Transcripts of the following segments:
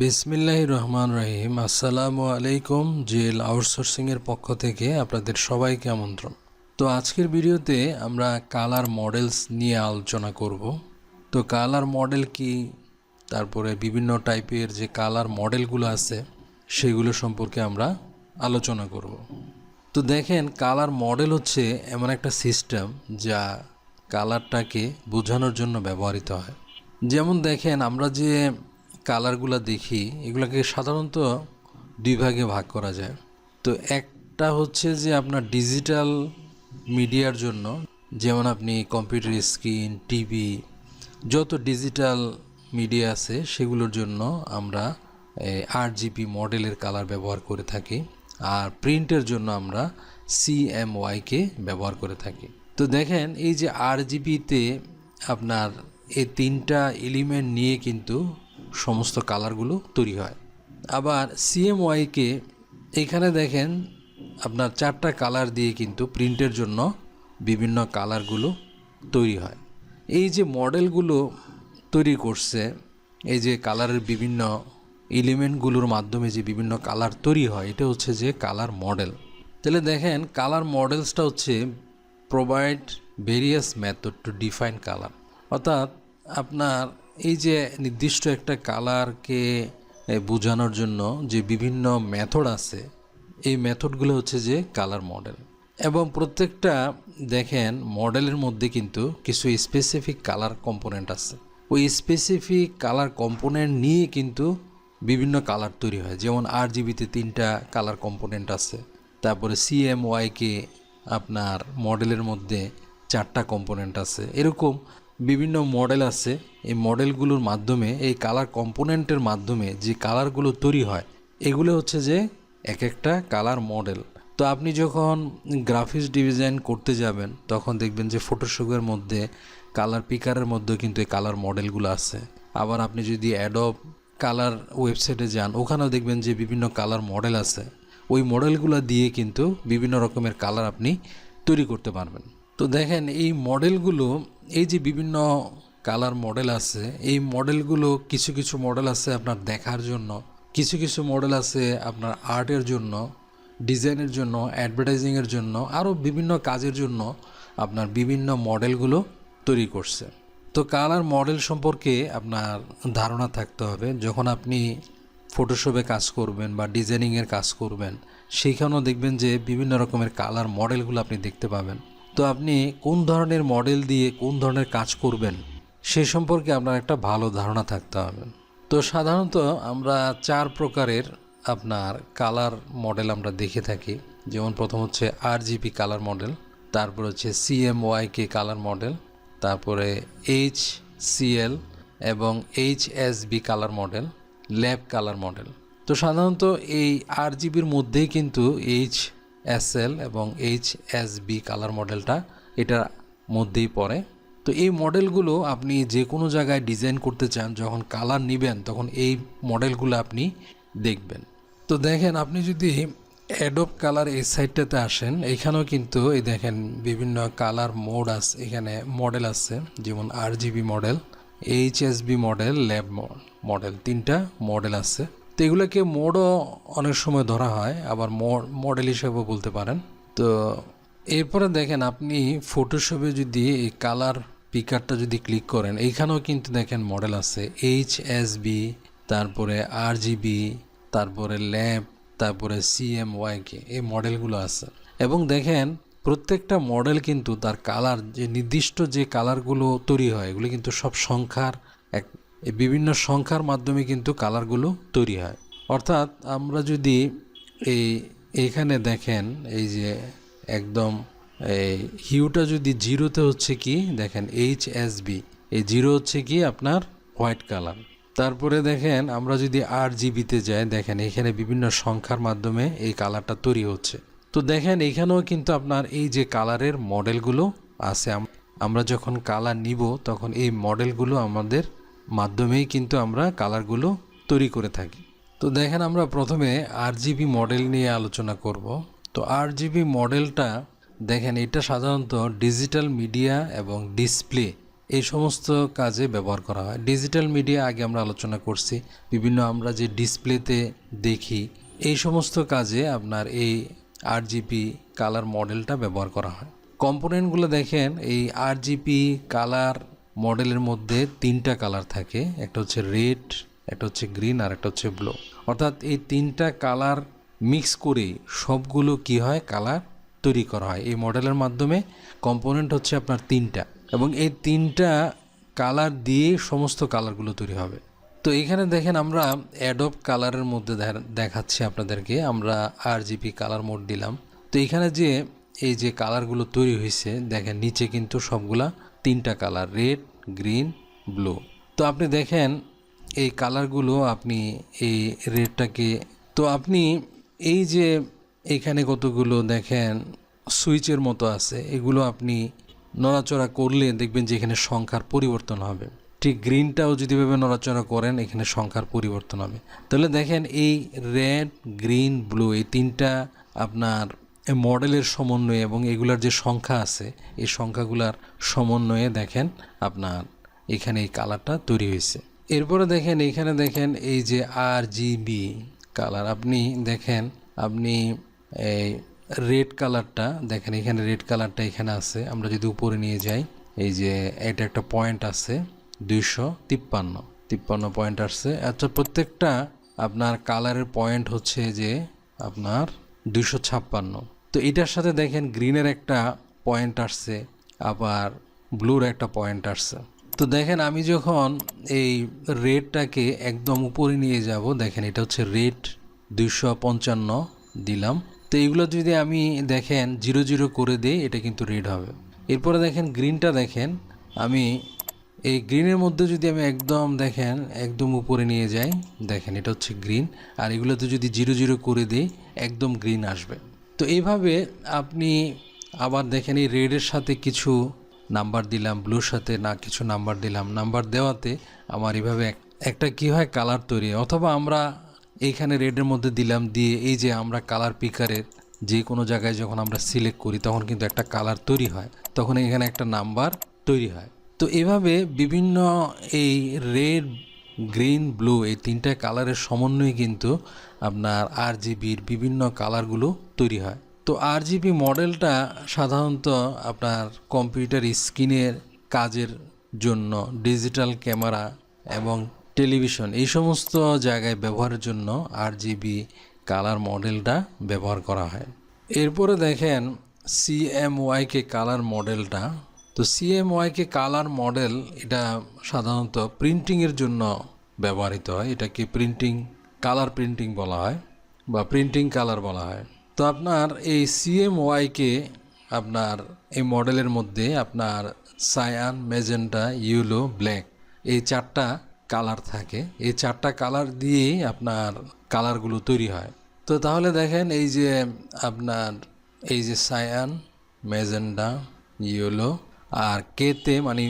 বিসমিল্লাহ রহমান রহিম। আসসালামু আলাইকুম জেল আউটসোর্সিংয়ের পক্ষ থেকে আপনাদের সবাইকে আমন্ত্রণ। তো আজকের ভিডিওতে আমরা কালার মডেলস নিয়ে আলোচনা করব। তো কালার মডেল কি, তারপরে বিভিন্ন টাইপের যে কালার মডেলগুলো আছে, সেগুলো সম্পর্কে আমরা আলোচনা করব। তো দেখেন, কালার মডেল হচ্ছে এমন একটা সিস্টেম যা কালারটাকে বোঝানোর জন্য ব্যবহৃত হয়। যেমন দেখেন, আমরা যে কালারগুলো দেখি, এগুলোকে সাধারণত দুই ভাগে ভাগ করা যায়। তো একটা হচ্ছে যে আপনার ডিজিটাল মিডিয়ার জন্য, যেমন আপনি কম্পিউটার স্ক্রিন, টিভি, যত ডিজিটাল মিডিয়া আছে, সেগুলোর জন্য আমরা আট জিবি মডেলের কালার ব্যবহার করে থাকি, আর প্রিন্টের জন্য আমরা সি সিএমওয়াইকে ব্যবহার করে থাকি। তো দেখেন, এই যে আর জিবিতে আপনার এই তিনটা এলিমেন্ট নিয়ে কিন্তু সমস্ত কালারগুলো তৈরি হয়। আবার সিএমওয়াইকে এখানে দেখেন, আপনার চারটা কালার দিয়ে কিন্তু প্রিন্টের জন্য বিভিন্ন কালারগুলো তৈরি হয়। এই যে মডেলগুলো তৈরি করছে, এই যে কালারের বিভিন্ন এলিমেন্টগুলোর মাধ্যমে যে বিভিন্ন কালার তৈরি হয়, এটা হচ্ছে যে কালার মডেল। তাহলে দেখেন, কালার মডেলসটা হচ্ছে provide various method to define colour অর্থাৎ আপনার এই যে নির্দিষ্ট একটা কালারকে বোঝানোর জন্য যে বিভিন্ন মেথড আছে, এই মেথডগুলো হচ্ছে যে কালার মডেল। এবং প্রত্যেকটা, দেখেন, মডেলের মধ্যে কিন্তু কিছু স্পেসিফিক কালার কম্পোনেন্ট আছে। ওই স্পেসিফিক কালার কম্পোনেন্ট নিয়ে কিন্তু বিভিন্ন কালার তৈরি হয়। যেমন আর জিবিতে তিনটা কালার কম্পোনেন্ট আছে। তারপরে সিএমওয়াইকে আপনার মডেলের মধ্যে চারটা কম্পোনেন্ট আছে। এরকম বিভিন্ন মডেল আছে। এই মডেলগুলোর মাধ্যমে, এই কালার কম্পোনেন্টের মাধ্যমে যে কালারগুলো তৈরি হয়, এগুলো হচ্ছে যে এক একটা কালার মডেল তো আপনি যখন গ্রাফিক্স ডিজাইন করতে যাবেন, তখন দেখবেন যে ফটোশপের মধ্যে কালার পিকারের মধ্যে কিন্তু এই কালার মডেলগুলো আছে। আবার আপনি যদি অ্যাডব কালার ওয়েবসাইটে যান, ওখানেও দেখবেন যে বিভিন্ন কালার মডেল আছে। ওই মডেলগুলো দিয়ে কিন্তু বিভিন্ন রকমের কালার আপনি তৈরি করতে পারবেন। তো দেখেন, এই মডেলগুলো, এই যে বিভিন্ন কালার মডেল আছে, এই মডেলগুলো কিছু কিছু মডেল আছে আপনার দেখার জন্য, কিছু কিছু মডেল আছে আপনার আর্টের জন্য, ডিজাইনের জন্য, অ্যাডভার্টাইজিংয়ের জন্য, আরও বিভিন্ন কাজের জন্য আপনার বিভিন্ন মডেলগুলো তৈরি করছে। তো কালার মডেল সম্পর্কে আপনার ধারণা থাকতে হবে। যখন আপনি ফটোশপে কাজ করবেন বা ডিজাইনিংয়ের কাজ করবেন, সেইখানেও দেখবেন যে বিভিন্ন রকমের কালার মডেলগুলো আপনি দেখতে পাবেন। তো আপনি কোন ধরনের মডেল দিয়ে কোন ধরনের কাজ করবেন, সে সম্পর্কে আপনার একটা ভালো ধারণা থাকতে হবে। তো সাধারণত আমরা চার প্রকারের আপনার কালার মডেল আমরা দেখে থাকি। যেমন প্রথম হচ্ছে আর জিপি কালার মডেল, তারপর হচ্ছে সিএমওয়াইকে কালার মডেল, তারপরে এইচ সিএল এবং H S B colour model, lab colour model. তো সাধারণত এই আর জিবির মধ্যেই কিন্তু এইচ এস এল এবং এইচ এস বি কালার মডেলটা এটার মধ্যেই পড়ে। তো এই মডেলগুলো আপনি যে কোনো জায়গায় ডিজাইন করতে চান, যখন কালার নেবেন, তখন এই মডেলগুলো আপনি দেখবেন। তো দেখেন, আপনি যদি অ্যাডোব কালার এই সাইডটাতে আসেন, এখানেও কিন্তু এই দেখেন বিভিন্ন কালার মোড আছে এখানে মডেল আছে যেমন R GB model HSB model lab model তিনটা মডেল আছে তো এগুলোকে মোডও অনেক সময় ধরা হয়, আবার মডেল হিসেবেও বলতে পারেন। তো এরপরে দেখেন আপনি ফটোশপে যদি এই কালার পিকারটা যদি ক্লিক করেন, এইখানেও কিন্তু দেখেন মডেল আছে এইচ এস বি তারপরে আর জিবি তারপরে ল্যাব তারপরে সিএমওয়াইকে এই মডেলগুলো আছে। এবং দেখেন প্রত্যেকটা মডেল কিন্তু তার কালার যে নির্দিষ্ট যে কালারগুলো তৈরি হয়, এগুলো কিন্তু সব সংখ্যার এক এই বিভিন্ন সংখ্যার মাধ্যমে কিন্তু কালারগুলো তৈরি হয়। অর্থাৎ আমরা যদি এই এইখানে দেখেন, এই যে একদম এই হিউটা যদি জিরোতে হচ্ছে কি, দেখেন এইচ এস বি এই জিরো হচ্ছে কি আপনার হোয়াইট কালার। তারপরে দেখেন আমরা যদি আর জিবিতে যাই, দেখেন এখানে বিভিন্ন সংখ্যার মাধ্যমে এই কালারটা তৈরি হচ্ছে। তো দেখেন এখানেও কিন্তু আপনার এই যে কালারের মডেলগুলো আছে। আমরা যখন কালার নিব, তখন এই মডেলগুলো আমাদের মাধ্যমেই কিন্তু আমরা কালারগুলো তৈরি করে থাকি। তো দেখেন আমরা প্রথমে আর জিবি মডেল নিয়ে আলোচনা করব। তো আর জিবি মডেলটা দেখেন, এটা সাধারণত ডিজিটাল মিডিয়া এবং ডিসপ্লে এই সমস্ত কাজে ব্যবহার করা হয়। ডিজিটাল মিডিয়া আগে আমরা আলোচনা করছি। বিভিন্ন আমরা যে ডিসপ্লেতে দেখি, এই সমস্ত কাজে আপনার এই আরজিপি কালার মডেলটা ব্যবহার করা হয়। কম্পোনেন্টগুলো দেখেন, এই আরজিপি কালার মডেলের মধ্যে তিনটা কালার থাকে। একটা হচ্ছে রেড, একটা হচ্ছে গ্রিন আর একটা হচ্ছে ব্লু। অর্থাৎ এই তিনটা কালার মিক্স করে সবগুলো কি হয়? কালার তৈরি করা হয়। এই মডেলের মাধ্যমে কম্পোনেন্ট হচ্ছে আপনার তিনটা এবং এই তিনটা কালার দিয়ে সমস্ত কালারগুলো তৈরি হবে। তো এখানে দেখেন আমরা অ্যাডব কালারের মধ্যে দেখাচ্ছি আপনাদেরকে। আমরা আর জিপি কালার মোড দিলাম। তো এখানে যে, এই যে কালারগুলো তৈরি হয়েছে, দেখেন নিচে কিন্তু সবগুলা তিনটা কালার, রেড, গ্রিন, ব্লু। তো আপনি দেখেন, এই কালারগুলো আপনি এই রেডটাকে, তো আপনি এই যে এখানে কতগুলো দেখেন, সুইচের মতো আছে, এগুলো আপনি নড়াচড়া করলে দেখবেন যে এখানে সংখ্যার পরিবর্তন হবে। ঠিক গ্রিনটাও যদি ভাবে নড়াচড়া করেন, এখানে সংখ্যার পরিবর্তন হবে। তাহলে দেখেন, এই রেড, গ্রিন, ব্লু, এই তিনটা আপনার মডেলের সমন্বয়ে এবং এগুলার যে সংখ্যা আছে, এই সংখ্যাগুলার সমন্বয়ে দেখেন আপনার এখানে এই কালারটা তৈরি হয়েছে। এরপরে দেখেন, এখানে দেখেন এই যে আর জিবি কালার, আপনি দেখেন, আপনি এই রেড কালারটা দেখেন, এখানে রেড কালারটা এখানে আছে। আমরা যদি উপরে নিয়ে যাই, এই যে এটা একটা পয়েন্ট আছে, দুইশো তিপ্পান্ন তিপ্পান্ন পয়েন্ট আসছে। আচ্ছা প্রত্যেকটা আপনার কালারের পয়েন্ট হচ্ছে যে আপনার দুইশো ছাপ্পান্ন। তো এটার সাথে দেখেন গ্রিনের একটা পয়েন্ট আসছে, আবার ব্লুর একটা পয়েন্ট আসছে। তো দেখেন আমি যখন এই রেডটাকে একদম উপরে নিয়ে যাব, দেখেন এটা হচ্ছে রেড দুইশো পঞ্চান্ন দিলাম। তো এইগুলো যদি আমি দেখেন জিরো জিরো করে দিই, এটা কিন্তু রেড হবে। এরপরে দেখেন গ্রিনটা দেখেন, আমি এই গ্রিনের মধ্যে যদি আমি একদম দেখেন, একদম উপরে নিয়ে যাই, দেখেন এটা হচ্ছে গ্রিন, আর এগুলোতে যদি জিরো জিরো করে দিই, একদম গ্রিন আসবে। তো এইভাবে আপনি আবার দেখেন এই রেডের সাথে কিছু নাম্বার দিলাম ব্লুর সাথে না কিছু নাম্বার দিলাম। নাম্বার দেওয়াতে আমার এভাবে এক- একটা কি হয়, কালার তৈরি। অথবা আমরা এইখানে রেডের মধ্যে দিলাম দিয়ে এই যে আমরা কালার পিকারের যে কোনো জায়গায় যখন আমরা সিলেক্ট করি, তখন কিন্তু একটা কালার তৈরি হয়। তখন এখানে একটা নাম্বার তৈরি হয়। তো এভাবে বিভিন্ন এই রেড গ্রিন ব্লু এই তিনটা কালারের সমন্বয়ে কিন্তু আপনার আর জিবির বিভিন্ন কালারগুলো তৈরি হয়। তো আর জিবি মডেলটা সাধারণত আপনার কম্পিউটার স্ক্রিনের কাজের জন্য ডিজিটাল ক্যামেরা এবং টেলিভিশন এই সমস্ত জায়গায় ব্যবহারের জন্য আর জিবি কালার মডেলটা ব্যবহার করা হয়। এরপরে দেখেন সিএমওয়াইকে কালার মডেলটা তো সিএমওয়াইকে কালার মডেল এটা সাধারণত প্রিন্টিংয়ের জন্য ব্যবহৃত হয়। এটাকে প্রিন্টিং কালার প্রিন্টিং বলা হয় বা প্রিন্টিং কালার বলা হয়। তো আপনার এই সিএমওয়াইকে আপনার এই মডেলের মধ্যে আপনার সায়ান মেজেন্টা ইউলো ব্ল্যাক এই চারটা কালার থাকে। এই চারটা কালার দিয়েই আপনার কালারগুলো তৈরি হয়। তো তাহলে দেখেন এই যে আপনার এই যে সায়ান মেজেন্ডা ইয়েলো আর কেতে মানে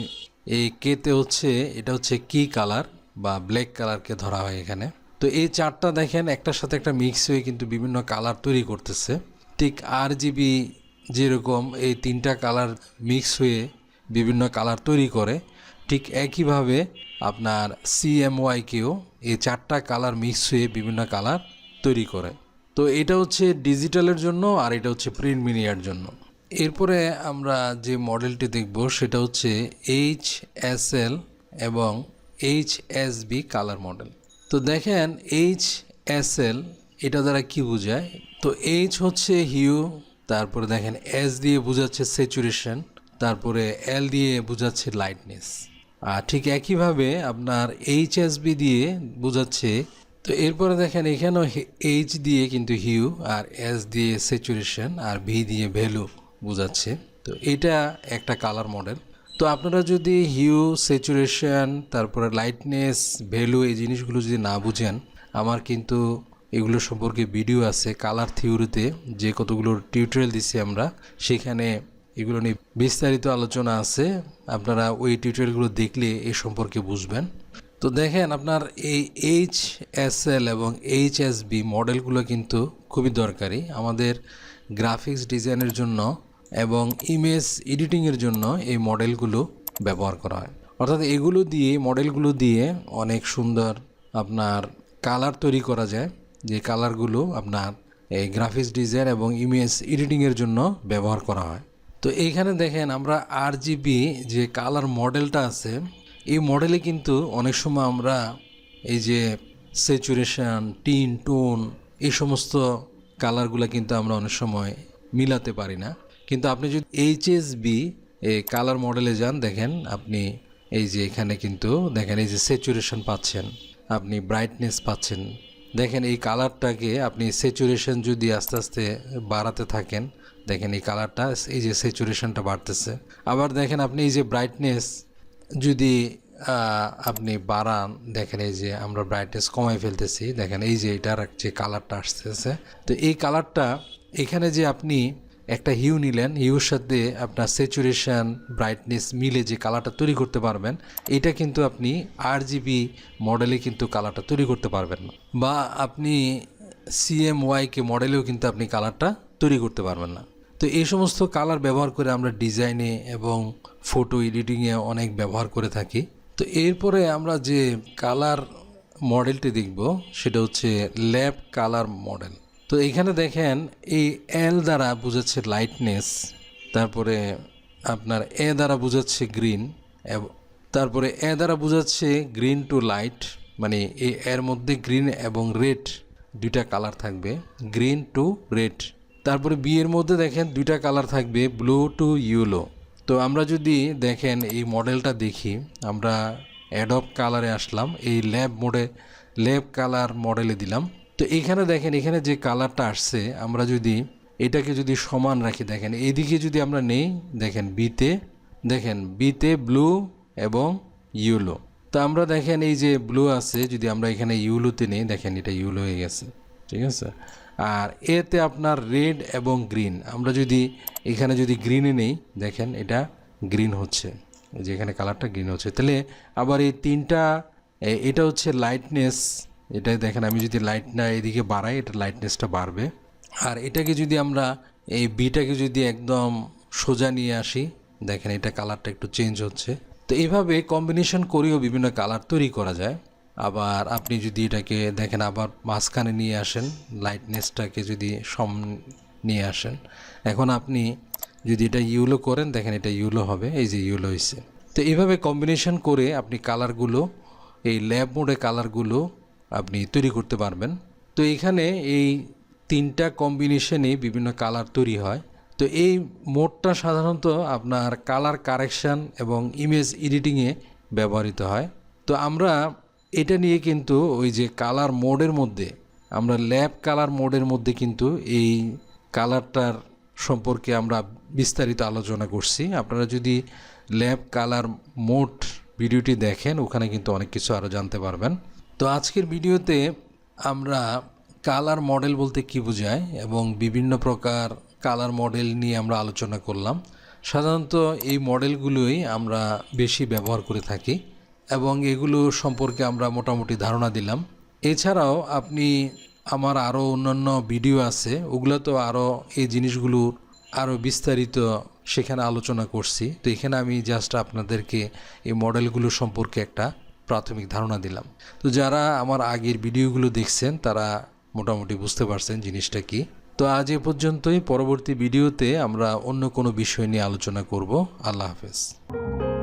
এই কেতে হচ্ছে, এটা হচ্ছে কি কালার বা ব্ল্যাক কালারকে ধরা হয় এখানে। তো এই চারটা দেখেন, একটার সাথে একটা মিক্স হয়ে কিন্তু বিভিন্ন কালার তৈরি করতেছে। ঠিক আর জিবি যেরকম এই তিনটা কালার মিক্স হয়ে বিভিন্ন কালার তৈরি করে, ঠিক একইভাবে আপনার সিএমওয়াইকেও এই চারটা কালার মিক্স হয়ে বিভিন্ন কালার তৈরি করে। তো এটা হচ্ছে ডিজিটালের জন্য আর এটা হচ্ছে প্রিন্ট মিডিয়ার জন্য। এরপরে আমরা যে মডেলটি দেখব সেটা হচ্ছে এইচ এস এল এবং H S B colour model. তো দেখেন এইচ এস এল এটা দ্বারা কি বোঝায়? তো এইচ হচ্ছে হিউ তারপরে দেখেন এস দিয়ে বোঝাচ্ছে স্যাচুরেশন তারপরে এল দিয়ে বোঝাচ্ছে লাইটনেস আর ঠিক একইভাবে আপনার এইচ এস বি দিয়ে বোঝাচ্ছে, তো এরপরে দেখেন এখানেও এইচ দিয়ে কিন্তু হিউ আর এস দিয়ে স্যাচুরেশন আর ভি দিয়ে ভ্যালু বোঝাচ্ছে। তো এটা একটা কালার মডেল তো আপনারা যদি হিউ স্যাচুরেশন তারপরে লাইটনেস ভ্যালু এই জিনিসগুলো যদি না বুঝেন, আমার কিন্তু এগুলো সম্পর্কে ভিডিও আছে কালার থিওরিতে যে কতগুলো টিউটোরিয়াল দিছি আমরা, সেখানে এগুলো নিয়ে বিস্তারিত আলোচনা আছে। আপনারা ওই টিউটোরিয়ালগুলো দেখলে এ সম্পর্কে বুঝবেন। তো দেখেন আপনার এই এইচ এস এল এবং এইচ এস বি মডেলগুলো কিন্তু খুবই দরকারি। আমাদের গ্রাফিক্স ডিজাইনের জন্য এবং ইমেজ এডিটিংয়ের জন্য এই মডেলগুলো ব্যবহার করা হয়। অর্থাৎ এগুলো দিয়ে মডেলগুলো দিয়ে অনেক সুন্দর আপনার কালার তৈরি করা যায়। যে কালারগুলো আপনার এই গ্রাফিক্স ডিজাইন এবং ইমেজ এডিটিংয়ের জন্য ব্যবহার করা হয়। তো এইখানে দেখেন আমরা আর জিবি যে কালার মডেলটা আছে, এই মডেলে কিন্তু অনেক সময় আমরা এই যে স্যাচুরেশন টিন টোন এই সমস্ত কালারগুলো কিন্তু আমরা অনেক সময় মিলাতে পারি না। কিন্তু আপনি যদি এইচএসবি এই কালার মডেলে যান, দেখেন আপনি এই যে এখানে কিন্তু, দেখেন এই যে স্যাচুরেশন পাচ্ছেন, আপনি ব্রাইটনেস পাচ্ছেন। দেখেন এই কালারটাকে আপনি স্যাচুরেশন যদি আস্তে আস্তে বাড়াতে থাকেন, দেখেন এই কালারটা এই যে স্যাচুরেশনটা বাড়তেছে। আবার দেখেন আপনি এই যে ব্রাইটনেস যদি আপনি বাড়ান, দেখেন এই যে আমরা ব্রাইটনেস কমাই ফেলতেছি, দেখেন এই যে এটার যে কালারটা আসতেছে। তো এই কালারটা এখানে যে আপনি একটা হিউ নিলেন হিউর সাথে আপনার স্যাচুরেশন ব্রাইটনেস মিলে যে কালারটা তৈরি করতে পারবেন, এটা কিন্তু আপনি আর জিবি মডেলে কিন্তু কালারটা তৈরি করতে পারবেন না। বা আপনি সিএমওয়াইকে মডেলেও কিন্তু আপনি কালারটা তৈরি করতে পারবেন না। তো এই সমস্ত কালার ব্যবহার করে আমরা ডিজাইনে এবং ফটো এডিটিংয়ে অনেক ব্যবহার করে থাকি। তো এরপরে আমরা যে কালার মডেলটি দেখব, সেটা হচ্ছে ল্যাব কালার মডেল তো এখানে দেখেন, এই এল দ্বারা বোঝাচ্ছে লাইটনেস তারপরে আপনার এ দ্বারা বোঝাচ্ছে গ্রিন তারপরে এ দ্বারা বোঝাচ্ছে গ্রিন টু লাইট মানে এই এর মধ্যে গ্রিন এবং রেড দুইটা কালার থাকবে গ্রিন টু রেড তারপরে বি এর মধ্যে দেখেন দুইটা কালার থাকবে ব্লু টু ইউলো তো আমরা যদি দেখেন এই মডেলটা দেখি, আমরা অ্যাডপ কালারে আসলাম, এই ল্যাব মোডে ল্যাব কালার মডেলে দিলাম। তো এখানে দেখেন, এখানে যে কালারটা আসছে, আমরা যদি এটাকে যদি সমান রাখি, দেখেন এইদিকে যদি আমরা নেই, দেখেন বিতে দেখেন বিতে ব্লু এবং ইউলো তো আমরা দেখেন, এই যে ব্লু আছে, যদি আমরা এখানে ইউলোতে নেই, দেখেন, এটা ইউলো হয়ে গেছে, ঠিক আছে? আর এতে আপনার রেড এবং গ্রিন আমরা যদি এখানে যদি গ্রিনে নেই, দেখেন, এটা গ্রিন হচ্ছে যে এখানে কালারটা গ্রিন হচ্ছে। তাহলে আবার এই তিনটা এটা হচ্ছে লাইটনেস এটা দেখেন, আমি যদি লাইট না এদিকে বাড়াই, এটা লাইটনেসটা বাড়বে। আর এটাকে যদি আমরা, এই বিটাকে যদি একদম সোজা নিয়ে আসি, দেখেন এটা কালারটা একটু চেঞ্জ হচ্ছে। তো এইভাবে কম্বিনেশন করেও বিভিন্ন কালার তৈরি করা যায়। আবার আপনি যদি এটাকে, দেখেন আবার মাঝখানে নিয়ে আসেন লাইটনেসটাকে যদি সম নিয়ে আসেন। এখন আপনি যদি এটা ইউলো করেন, দেখেন এটা ইউলো হবে, এই যে ইউলো হয়েছে তো এইভাবে কম্বিনেশন করে আপনি কালারগুলো এই ল্যাব মোডে কালারগুলো আপনি তৈরি করতে পারবেন। তো এখানে এই তিনটা কম্বিনেশনে বিভিন্ন কালার তৈরি হয়। তো এই মোডটা সাধারণত আপনার কালার কারেকশান এবং ইমেজ এডিটিংয়ে ব্যবহৃত হয়। তো আমরা এটা নিয়ে কিন্তু ওই যে কালার মোডের মধ্যে, আমরা ল্যাব কালার মোডের মধ্যে কিন্তু এই কালারটার সম্পর্কে আমরা বিস্তারিত আলোচনা করছি। আপনারা যদি ল্যাব কালার মোড ভিডিওটি দেখেন, ওখানে কিন্তু অনেক কিছু আরও জানতে পারবেন। তো আজকের ভিডিওতে আমরা কালার মডেল বলতে কি বোঝায় এবং বিভিন্ন প্রকার কালার মডেল নিয়ে আমরা আলোচনা করলাম। সাধারণত এই মডেলগুলোই আমরা বেশি ব্যবহার করে থাকি এবং এগুলো সম্পর্কে আমরা মোটামুটি ধারণা দিলাম। এছাড়াও আপনি আমার আরও অন্যান্য ভিডিও আছে তো আরও এই জিনিসগুলোর আরও বিস্তারিত সেখানে আলোচনা করছি। তো এখানে আমি জাস্ট আপনাদেরকে এই মডেলগুলো সম্পর্কে একটা প্রাথমিক ধারণা দিলাম। তো যারা আমার আগের ভিডিওগুলো দেখছেন, তারা মোটামুটি বুঝতে পারছেন জিনিসটা কি। তো আজ এ পর্যন্তই। পরবর্তী ভিডিওতে আমরা অন্য কোনো বিষয় নিয়ে আলোচনা করব। আল্লাহ হাফেজ।